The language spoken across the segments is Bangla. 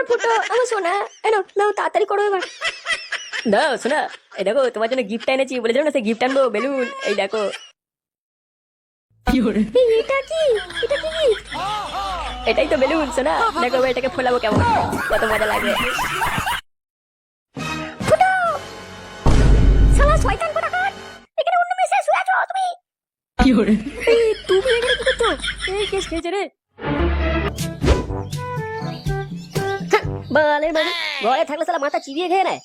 আমার ফুটো আমার সোনা এনো নাও তাড়াতাড়ি করো এবার। দাও শোনা এই দেখো তোমার জন্য গিফট এনেছি বলেছিল না সে গিফট আনব বেলুন এই দেখো। এই, এটা কি? এটা কি? gift? এটাই তো বেলুন শোনা দেখো এবার এটাকে ফোলাবো কেমন কত মজা লাগবে ফুটো! শালা শয়তান কোথাকার! এখানে অন্য মেয়ে শুয়ে আছো তুমি? এই, তুমি এখানে কি করছ? এই কেস খেয়েছে রে? বালের মাগি ঘরে থাকলে সালা মাথা চিবিয়ে খেয়ে নেয়।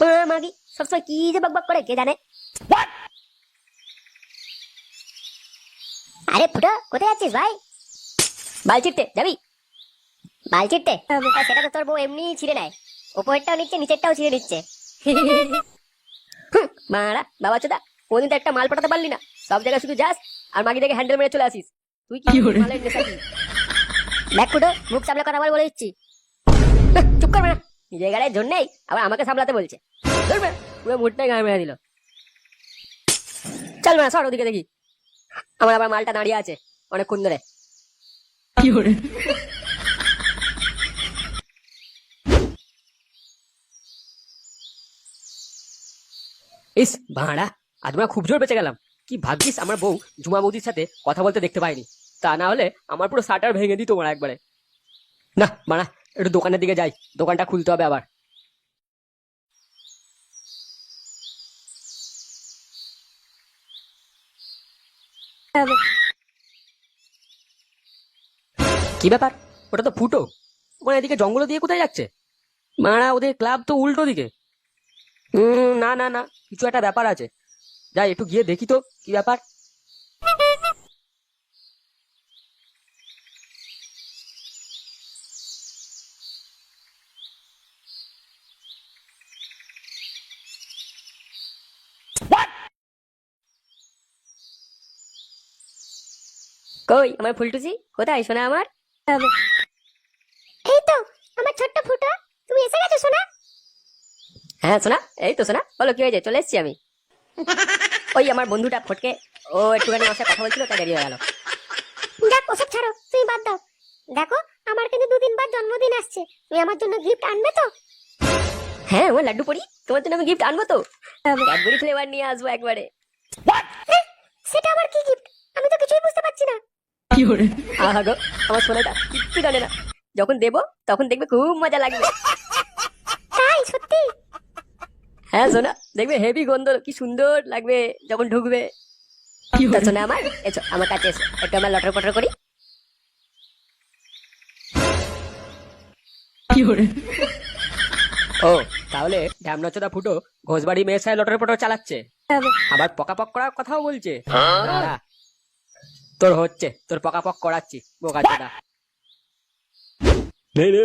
মা মাগি সবসময় কি যে বকবক করে কে জানে? আরে ফুটো কোথায় যাচ্ছিস ভাই? বাল চিটতে যাবি বাল। চিটতে সেটা তো তোর বউ এমনি ছিঁড়ে নেয়। উপরেরটাও নিচ্ছে নিচেরটাও ছিঁড়ে নিচ্ছে। মারা বাবা চোদা কোনদিন তো একটা মাল পাঠাতে পারলি না। সব জায়গায় শুধু যাস আর মাগি দেখে হ্যান্ডেল মেরে চলে আসিস। তুই কি দেখ ফুটো মুখ সামলে কথা বল বলে দিচ্ছি। হ্যাঁ, চুপ করবে না নিজের গাড়ির জন্যই আবার আমাকে সামলাতে বলছে। ধরবে পুরো মুডটাই গায়ে মেরে দিল। চল না সর ওদিকে দেখি। আমার আবার মালটা দাঁড়িয়ে আছে অনেকক্ষণ ধরে। ইস ভাড়া আজ আমরা খুব জোর বেঁচে গেলাম। কি ভাগ্যিস আমার বউ ঝুমা বৌদির সাথে কথা বলতে দেখতে পাইনি তা না হলে আমার পুরো শাটার ভেঙে দিত একবারে। না মারা একটু দোকানের দিকে যাই। দোকানটা খুলতে হবে আবার। কি ব্যাপার? ওটা তো ফুটো। ওখানে এদিকে জঙ্গল দিয়ে কোথায় যাচ্ছে? মারা, ওদের ক্লাব তো উল্টো দিকে। না না না, কিছু একটা ব্যাপার আছে। যাই, একটু গিয়ে দেখি তো, কি ব্যাপার? কই আমার ফুলটুসি? কোথায় শোনা আমার? এই তো আমার ছোট্ট ফুটো তুমি এসে গেছো সোনা? হ্যাঁ সোনা এই তো সোনা বলো কি হয়েছে? চলে এসেছি আমি। ওই আমার বন্ধুটা ফটকে ও একটুখানি আমার সাথে কথা বলছিল তাই দেরি হয়ে গেল। যাক ওসব ছাড়ো তুমি বাদ দাও। দেখো আমার কিন্তু দুদিন বাদ জন্মদিন আসছে। তুমি আমার জন্য গিফট আনবে তো? হ্যাঁ আমার লাড্ডু পড়ি তোমার জন্য আমি গিফট আনব তো? ক্যাডবেরি ফ্লেভার নিয়ে আসব একবারে। সেটা আবার কি গিফট আমি তো কিছুই বুঝতে পারছি না। আহা গো আমার সোনাটা কিচ্ছু জানে না। যখন দেবো তখন দেখবে খুব মজা লাগবে। তাই সত্যি? হ্যাঁ সোনা দেখবে হেভি গন্ধ কি সুন্দর লাগবে যখন ঢুকবে। তা সোনা আমার এসো আমার কাছে এসো একটু আমার লটর পটর করি। ও তাহলে ঢ্যামনচোদা ফুটো ঘোষবাড়ি মেয়ে সাহেব লটর পটর চালাচ্ছে। আবার পকাপক করার কথাও বলছে। দাঁড়া। তোর হচ্ছে তোর পকাপক করাচ্ছি বোকা চোদা। নে নে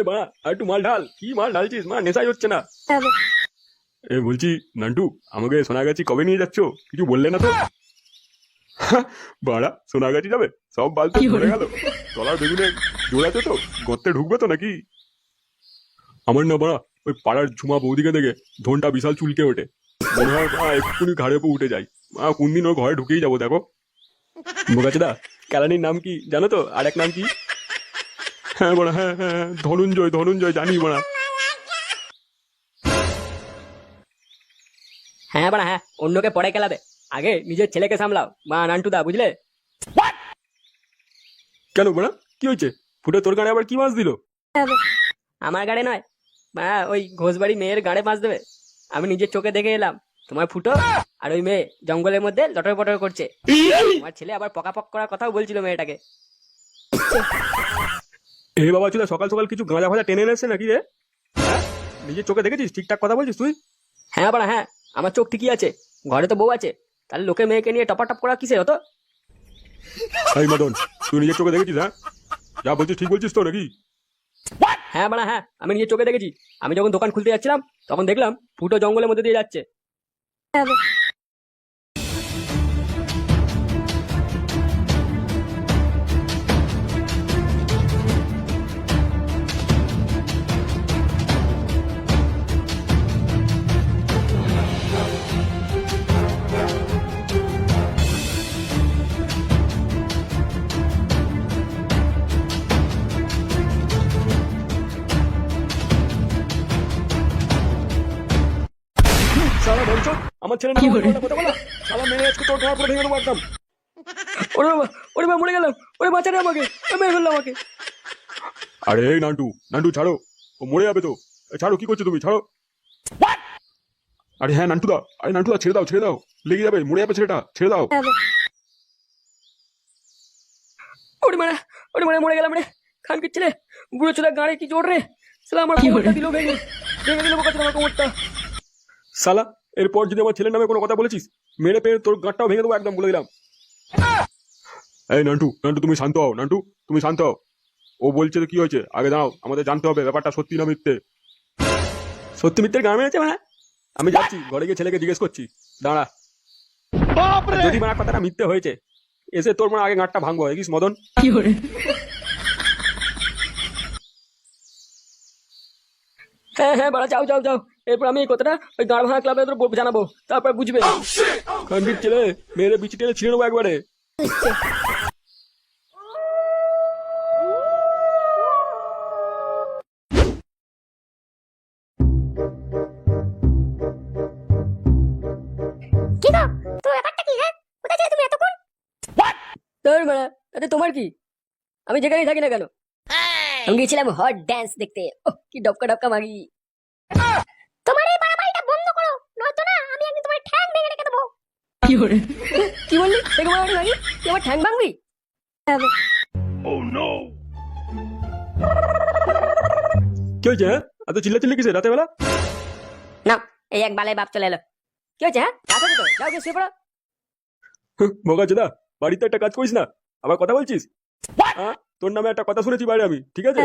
আর একটু মাল ঢাল। কি মাল ঢালছিস মা নেশাই হচ্ছে না। এ বলছি নান্টু আমাকে সোনাগাছি কবে নিয়ে যাচ্ছ? কিছু বললে না তো? বাড়া সোনাগাছি যাবে? সব বালতি পড়ে গেল। তলার বেগুনে জোড়াতে তো? গর্তে ঢুকবে তো নাকি? আমার না বাড়া ওই পাড়ার ঝুমা বৌদিকে দেখে ধনটা বিশাল চুলকে ওঠে। মনে হয় মা এক্ষুনি ঘাড়ে উপর উঠে যাই। মা কোন দিন ওর ঘরে ঢুকেই যাব দেখো। বোকাচোদা কেলানির নাম কি জানো তো? আর এক নাম কি? হ্যাঁ বড়া হ্যাঁ হ্যাঁ হ্যাঁ, ধনঞ্জয় ধনঞ্জয় জানি বড়া হ্যাঁ বাড়া হ্যাঁ অন্যকে পরে খেলাবে। আগে নিজের ছেলেকে সামলাও। মা নান্টুদা বুঝলে? কেন বড়া কি হয়েছে? ফুটে তোর গানে আবার কি মাছ দিল? আমার গাড়ে নয়। মা ওই ঘোষবাড়ি মেয়ের গাড়ে মাছ দেবে। আমি নিজের চোখে দেখে এলাম। তোমার ফুটো আর ওই মেয়ে জঙ্গলের মধ্যে লটর পটর করছে। আমার ছেলে আবার পকাপক করার কথাও বলছিল মেয়েটাকে। এ বাবা চুদা সকাল সকাল কিছু গাঁজা ভাজা টেনে এনেছে নাকি রে? হ্যাঁ? নিজের চোখে দেখেছিস? ঠিকঠাক কথা বলছিস তুই? হ্যাঁ বাড়া হ্যাঁ আমার চোখ ঠিকই আছে ঘরে তো বউ আছে তাহলে লোকে মেয়েকে নিয়ে টপা টপ করা কিসের হতো এই মদন তুই নিজের চোখে দেখেছিস হ্যাঁ? যা বলছিস ঠিক বলছিস তো নাকি? হ্যাঁ বাড়া হ্যাঁ আমি নিজের চোখে দেখেছি। আমি যখন দোকান খুলতে যাচ্ছিলাম তখন দেখলাম ফুটো জঙ্গলের মধ্যে দিয়ে যাচ্ছে। ಕೆಟ್ಟದು আমার ছেলে না কথা বলা। শালা মেরে আজকে তোর ঘর পুরো ভেঙে দেবো একদম। ওরে বাবা ওরে বাবা মরে গেলাম। ওরে বাঁচারে আমাকে। মেরে ফেলল আমাকে। আরে এই নান্টু নান্টু ছাড়ো। ও মরে যাবে তো। ছাড়ো কি করছ তুমি? ছাড়ো। আরে হ্যাঁ নান্টুদা। আরে নান্টুদা ছেড়ে দাও ছেড়ে দাও। লেগে যাবে মরে যাবে ছেলেটা। ছেড়ে দাও। ওরে মারা ওরে মারা মরে গেলাম রে। খান কি ছেলে বুড়ো চোদা গাড়ি কি জোর রে। সালা আমার কোমরটা দিল ভেঙে। ভেঙে দিল বোকা চোদা আমার কোমরটা। সালা এরপর যদি আমার ছেলের নামে কোনো কথা বলেছিস মেরে পেয়ে তোর গাঁটটাও ভেঙে দেবো একদম বলে দিলাম। এই নান্টু নান্টু তুমি শান্ত হও নান্টু তুমি শান্ত হও। ও বলছে তো কি হয়েছে? আগে দাঁড়াও আমাদের জানতে হবে ব্যাপারটা সত্যি না মিথ্যে। সত্যি মিথ্যের গান মেরেছে মানে? আমি যাচ্ছি ঘরে গিয়ে ছেলেকে জিজ্ঞেস করছি। দাঁড়া। যদি মানে কথাটা মিথ্যে হয়েছে এসে তোর মানে আগে গাঁটটা ভাঙবো দেখিস মদন? কি করে? হ্যাঁ হ্যাঁ বাড়া যাও যাও যাও। এরপর আমি এই কথাটা ওই দাঁড় ভাঙা ক্লাবে তোর জানাব। তারপর বুঝবে। খান্ডির ছেলে মেরে বিচি টেনে ছিঁড়ে নেব একবারে। হ্যাঁ? তোর মারা তাতে তোমার কি? আমি যেখানেই থাকি না কেন? আমি গেছিলাম হট ড্যান্স দেখতে। ওহ কি ডবকা ডবকা মাগি তোমার এই বাড়াবাড়িটা বন্ধ করো নয়তো না আমি একদিন তোমার ঠ্যাং ভেঙে রেখে দেবো কি বললি? দেখে মারানি মাগি তুই আমার ঠ্যাং ভাঙবি? কি হয়েছে হ্যাঁ? এত চিল্লা চিল্লি কিসে রাতে বেলা? না এই এক বালাই বাপ চলে এলো। কি হচ্ছে হ্যাঁ? রাত তো? যাও গিয়ে শুয়ে পড়ো। ভোগা বাড়িতে একটা কাজ করিস না? আবার কথা বলছিস? হ্যাঁ তোর নামে একটা কথা শুনেছি বাইরে আমি ঠিক আছে?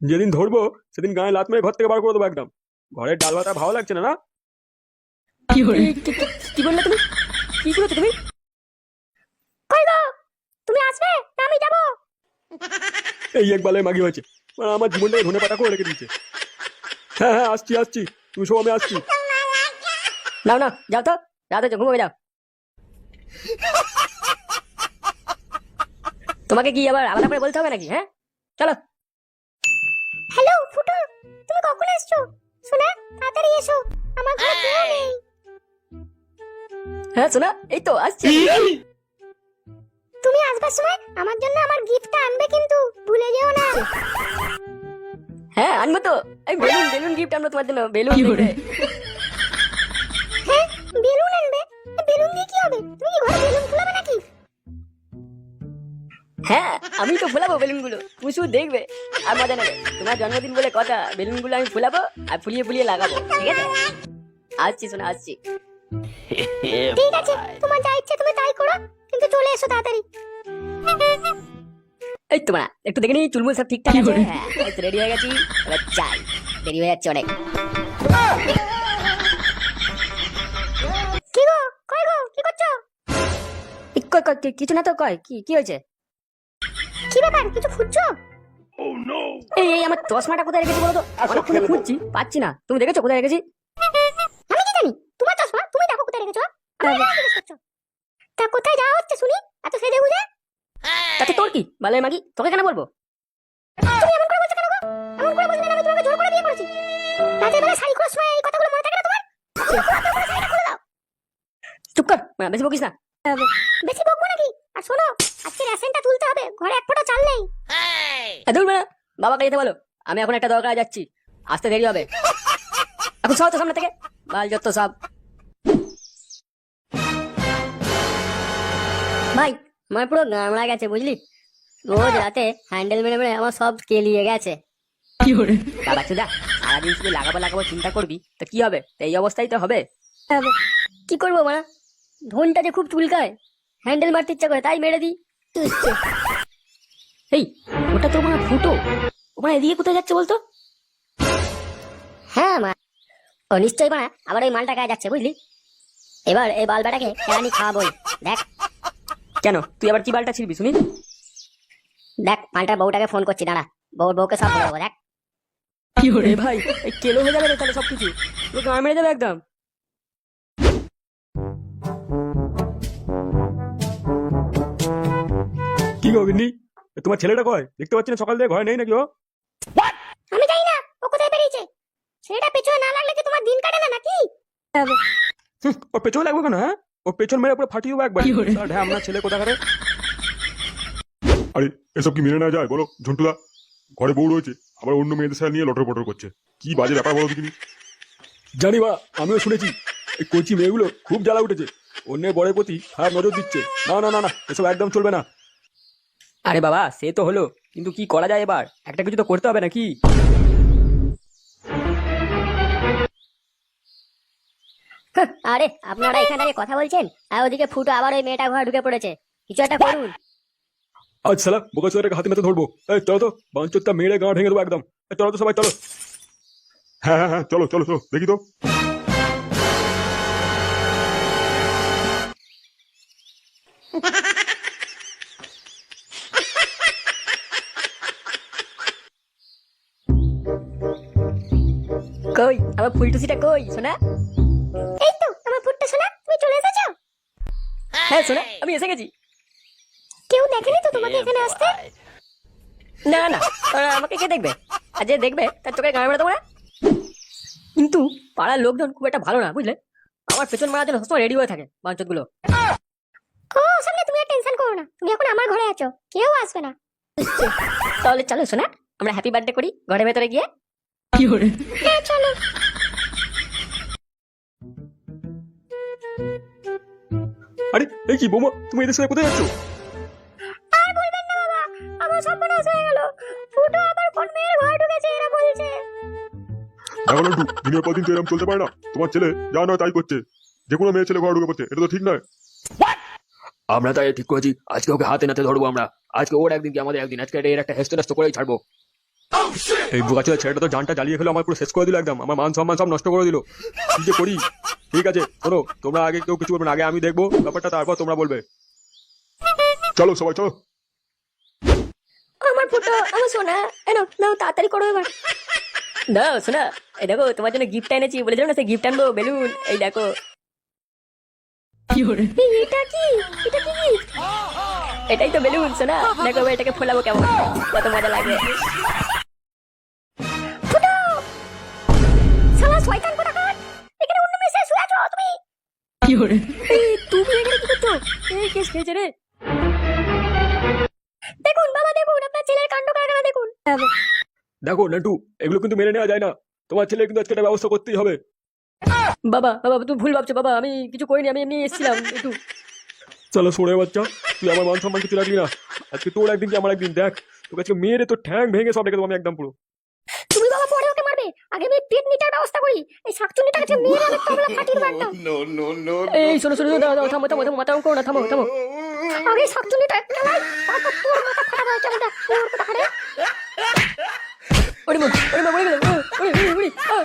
যেদিন ধরবো সেদিন গায়ে লাত মেরে ঘর থেকে বার করে দেবো একদম। ঘরের ডাল ভাত ভালো লাগছে না না? কি বললে তুমি? কি করেছ তুমি? কই গো? তুমি আসবে? না আমি যাব। এই এক মাগি হয়েছে। মানে আমার জীবনটাকে ধনে পাতা করে রেখে দিয়েছে। হ্যাঁ হ্যাঁ আসছি আসছি। তুমি সব আমি আসছি। নাও না যাও তো। রাত হচ্ছে ঘুমোবে যাও তোমাকে কি আবার আলাদা করে বলতে হবে নাকি হ্যাঁ? চলো। হ্যালো ফুটো তুমি কখন এসছো শোনা তাড়াতাড়ি এসো। আমার ঘরে কেউ নেই। হ্যাঁ শোনা এই তো আসছি তুমি আসবার সময় আমার জন্য আমার গিফটটা আনবে কিন্তু ভুলে যেও না। হ্যাঁ আনব তো। এই বেলুন বেলুন গিফট আনব তোমার জন্য বেলুন। হ্যাঁ বেলুন আনবে? বেলুন দিয়ে কি হবে? তুমি কি ঘরে বেলুন ফুলাবে নাকি? হ্যাঁ আমি তো ফুলাবো বেলুনগুলো তুমি দেখবে আর মজা নেবে। তোমার জন্মদিন বলে কথা বেলুনগুলো আমি ফুলাবো আর ফুলিয়ে ফুলিয়ে লাগাবো। ঠিক আছে? আসছি শোনা আসছি। ঠিক আছে তোমার যা ইচ্ছে তুমি তাই করো কিন্তু চলে এসো তাড়াতাড়ি। এই তোমরা একটু দেখে নিই চুলমুল সব ঠিকঠাক আছে? হ্যাঁ রেডি হয়ে গেছি এবার যাই দেরি হয়ে যাচ্ছে অনেক। কি গো? কই গো? কি করছ? কই, কই, কিছু না তো কয় কি কি হয়েছে? কি ব্যাপার কিছু খুঁজছো? এই এই আমার চশমাটা কোথায় রেখেছি বলো তো? অনেকক্ষণ খুঁজছি পাচ্ছি না। তুমি দেখেছ কোথায় রেখেছি? আমি কি জানি? তোমার চশমা রেখেছো তা কোথায় যাওয়া হচ্ছে শুনি? এত সেজে গুজে? তাতে তোর কি? মাগি তোকে কেন বলব? তুমি এমন করে বলছো কেন গো? এমন করে বলছো আমি তোমাকে জোর করে বিয়ে করেছি। বেলা শাড়ি খোলার সময় এই কথাগুলো মনে থাকে না তোমার? চুপ কর বেশি বকিস না। বেশি বকবো নাকি? আর শোনো আজকে রেশনটা তুলতে হবে ঘরে এক ফোঁটা চাল নেই। দূর বেড়া বাবাকে যেতে বলো। আমি এখন একটা দরকার যাচ্ছি। আসতে দেরি হবে। এখন সব তো সামনে থেকে। বাল যত সব। ভাই আমার পুরো গামড়া গেছে বুঝলি? রোজ রাতে হ্যান্ডেল মেরে মেরে আমার সব কেলিয়ে গেছে। বাবা চুদা সারাদিন শুধু লাগাবো লাগাবো চিন্তা করবি? তো কি হবে? এই অবস্থায় তো হবে। কি করব মারা ধনটা যে খুব চুলকায়। হ্যান্ডেল মারতে ইচ্ছা করে তাই মেরে দিই। এই ওটা তো মানে ফুটো। ওখানে এদিকে কোথায় যাচ্ছে বলতো? হ্যাঁ মা। ও নিশ্চয়ই মা আবার ওই মালটা গায়ে যাচ্ছে বুঝলি? এবার এই বালবাটাকে কেরানি খাওয়াবই দেখ কেন? তুই আবার কি বালটা ছিড়বি শুনি? দেখ মালটার বউটাকে ফোন করছি দাঁড়া। বউ বউকে সব বলব দেখ। এ ভাই এই কেলো হয়ে যাবে রে তাহলে সবকিছু। তোকে গান মেরে দেবে একদম। কি গো গিন্নি? তোমার ছেলেটা কয়? দেখতে পাচ্ছি না সকাল থেকে ঘরে নেই নাকি ও? আমি জানি না ও কোথায় বেরিয়েছে? সেটা পেছনে না লাগলে কি তোমার দিন কাটে না নাকি? হুম, ওর পেছনে লাগবে কেন হ্যাঁ? ওর পেছন মেরে পুরো ফাটিয়ে দেবো একবার ঢ্যামনা ছেলে কোথাকারে আরে এসব কি মেনে নেওয়া যায় বলো ঝন্টুদা ঘরে বউ রয়েছে আবার অন্য মেয়েদের সাথে নিয়ে লটর পটর করছে কি বাজে ব্যাপার বলো দেখিনি জানি বা আমিও শুনেছি এই কচি মেয়েগুলো খুব জ্বালা উঠেছে অন্যের বরের প্রতি খারাপ নজর দিচ্ছে না না না না এসব একদম চলবে না আরে বাবা সে তো হলো কিন্তু কি করা যায় এবার একটা কিছু তো করতে হবে নাকি আরে আপনারা এখানে দাঁড়িয়ে কথা বলছেন আর ওদিকে ফুটো আবার ওই মেয়েটা ঘরে ঢুকে পড়েছে। কিছু একটা করুন। আজ সালা বোকা চোরের হাতে নাতে ধরবো। এই চলো তো বাঞ্চোরটা মেরে গা ভেঙে দেবো একদম। এই, চলো তো সবাই চলো। হ্যাঁ হ্যাঁ হ্যাঁ চলো চলো চলো দেখি তো। কই আমার ফুলটুসিটা কই শোনা হ্যাঁ শোনা আমি এসে গেছি। কেউ দেখেনি তো তোমাকে এখানে আসতে? না না আমাকে কে দেখবে? আর যে দেখবে তার চোখে গায়ে মেরে তোমরা কিন্তু পাড়ার লোকজন খুব একটা ভালো না বুঝলে? আমার পেছন মারার জন্য সবসময় রেডি হয়ে থাকে বাঞ্চতগুলো ও সামনে তুমি আর টেনশন করো না। তুমি এখন আমার ঘরে আছো কেউ আসবে না। তাহলে চলো শোনা আমরা হ্যাপি বার্থডে করি ঘরের ভেতরে গিয়ে। হ্যাঁ চলো। আরে এই কি বোমা তুমি এদের সাথে কোথায় যাচ্ছ? আর বলবেন না বাবা আমার সর্বনাশ হয়ে গেল। ফুটো আবার কোন মেয়ের ঘরে ঢুকেছে এরা বলছে। দেখো লন্টু দিনের পর দিন তো এরকম চলতে পারে না। তোমার ছেলে যা নয় তাই করছে। যে কোনো মেয়ে ছেলে ঘরে ঢুকে পড়ছে এটা তো ঠিক নয়। আমরা তাই ঠিক করেছি আজকে ওকে হাতে নাতে ধরবো আমরা। আজকে ওর একদিন কি আমাদের একদিন আজকে এর একটা হেস্ত নেস্ত করেই ছাড়বো। এই বোকা ছেলেটা তো জানটা জ্বালিয়ে খেলো আমার পুরো শেষ করে দিল একদম। আমার মান সম্মান সব নষ্ট করে দিল। কি যে করি? ঠিক আছে শোনো তোমরা আগে কেউ কিছু বলবে না আগে আমি দেখব ব্যাপারটা তারপর তোমরা বলবে। চলো সবাই চলো। আমার ফুটো আমার সোনা এনো নাও তাড়াতাড়ি করো এবার। দাও শোনা এই দেখো তোমার জন্য গিফট এনেছি বলেছিল না সে গিফট আনব বেলুন এই দেখো। এই, এটা কি? এটা কি? gift? এটাই তো বেলুন শোনা দেখো এবার এটাকে ফোলাবো কেমন কত মজা লাগবে তুমি এখানে কি করছ? এই কেস খেয়েছে রে? দেখুন বাবা দেখুন আপনার ছেলের কাণ্ড কারখানা দেখুন। দেখো নান্টু এগুলো কিন্তু মেনে নেওয়া যায় না। তোমার ছেলে কিন্তু আজকে একটা ব্যবস্থা করতেই হবে। বাবা বাবা তুমি ভুল ভাবছ বাবা আমি কিছু করিনি আমি এমনি এসেছিলাম একটু। চলো সরে বাচ্চা তুই আমার মান সম্মান কিছু রাখলি না। আজকে তোর একদিন কি আমার একদিন দেখ। তোকে আজকে মেরে তোর ঠ্যাং ভেঙে সব রেখে দেবো আমি একদম পুরো তুমি বাবা পরে ওকে মারবে আগে আমি পেট নিটার ব্যবস্থা করি এই শাকচুন্নিটা কাছে মেয়ের আমি কমলা ফাটিয়ে মারতাম এই শোনো শোনো দাও দাও থামো থামো থামো মাথা করো না থামো থামো আগে শাকচুন্নিটা খেলাই তারপর তোর মাথা খারাপ হয়ে যাবে দেখ তোর কোথাকারে ওরে মা ওরে মা ওরে গেল ওরে ওরে ওরে আহ!